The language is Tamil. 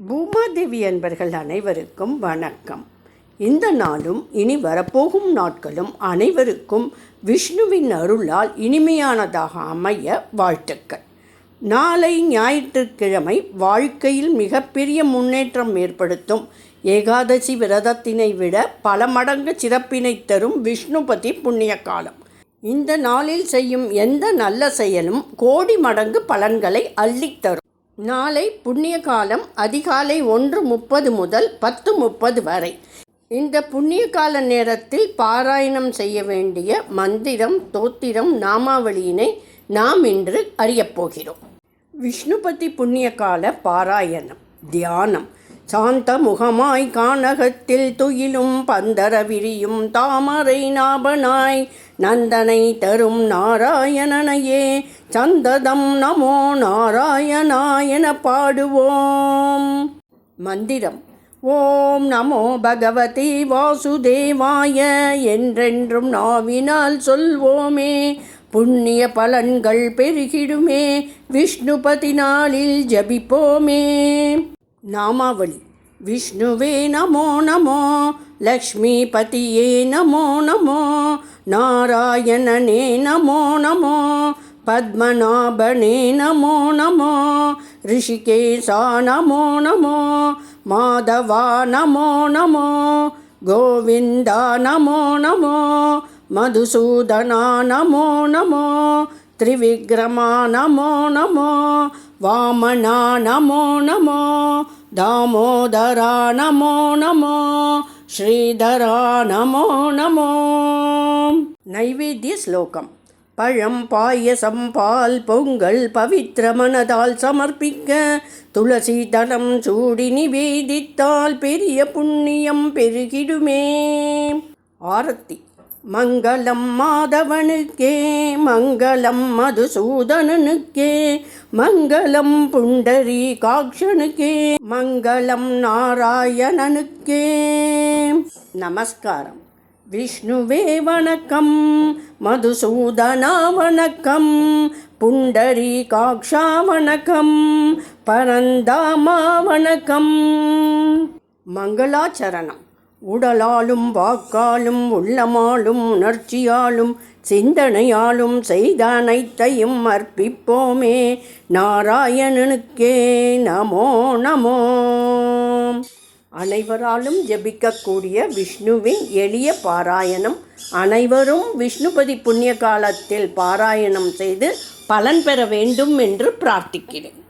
பூமாதேவி அன்பர்கள் அனைவருக்கும் வணக்கம். இந்த நாளும் இனி வரப்போகும் நாட்களும் அனைவருக்கும் விஷ்ணுவின் அருளால் இனிமையானதாக அமைய வாழ்த்துக்கள். நாளை ஞாயிற்றுக்கிழமை வாழ்க்கையில் மிகப்பெரிய முன்னேற்றம் ஏற்படுத்தும் ஏகாதசி விரதத்தினை விட பல மடங்கு சிறப்பினை தரும் விஷ்ணுபதி புண்ணிய காலம் இந்த நாளில் செய்யும் எந்த நல்ல செயலும் கோடி மடங்கு பலன்களை அள்ளித் தரும் நாளை புண்ணிய காலம் அதிகாலை ஒன்று முப்பது முதல் பத்து முப்பது வரை. இந்த புண்ணிய கால நேரத்தில் பாராயணம் செய்ய வேண்டிய மந்திரம் தோத்திரம் நாமாவளியினை நாம் இன்று அறியப் போகிறோம். விஷ்ணுபதி புண்ணிய கால பாராயணம் தியானம். சாந்த முகமாய் கானகத்தில் துயிலும் பந்தர விரியும் தாமரை நாபனாய் நந்தனை தரும் நாராயணனையே சந்ததம் நமோ நாராயணாயன பாடுவோம். மந்திரம் ஓம் நமோ பகவதி வாசுதேவாய என்றென்றும் நாவினால் சொல்வோமே புண்ணிய பலன்கள் பெருகிடுமே விஷ்ணுபதி நாளில் ஜபிப்போமே. நாமாவளி விஷ்ணுவே நமோ நமோ லக்ஷ்மிபதியே நமோ நமோ நாராயணனே நமோ நமோ பத்மநாபனே நமோ நமோ ரிஷிகேசா நமோ நமோ மாதவா நமோ நமோ கோவிந்தா நமோ நமோ மதுசூதனா நமோ நமோ த்ரிவிக்ரமா நமோ நமோ வாமனா நமோ நமோ தாமோதரா நமோ நமோ ஸ்ரீதரா நமோ நமோ. நைவேத்திய ஸ்லோகம். பழம் பாயசம் பால் பொங்கல் பவித்ர மனதால் சமர்ப்பிக்க துளசி தனம் சூடி நிவேதித்தால் பெரிய புண்ணியம் பெருகிடுமே. ஆரத்தி. மங்களம் மாதவனுக்கே மங்களம் மதுசூதனனுக்கே மங்களம் புண்டரி காக்ஷனுக்கே மங்களம் நாராயணனுக்கே. நமஸ்காரம். விஷ்ணுவே வணக்கம். மதுசூதனா வணக்கம். புண்டரி காக்ஷா வணக்கம். பரந்தாமா வணக்கம். மங்களாச்சரணம். உடலாலும் வாக்காலும் உள்ளமாலும் உணர்ச்சியாலும் சிந்தனையாலும் செய்த அனைத்தையும் அர்ப்பிப்போமே. நாராயணனுக்கே நமோ நமோ. அனைவராலும் ஜபிக்கக்கூடிய விஷ்ணுவின் எளிய பாராயணம். அனைவரும் விஷ்ணுபதி புண்ணிய காலத்தில் பாராயணம் செய்து பலன் பெற வேண்டும் என்று பிரார்த்திக்கிறேன்.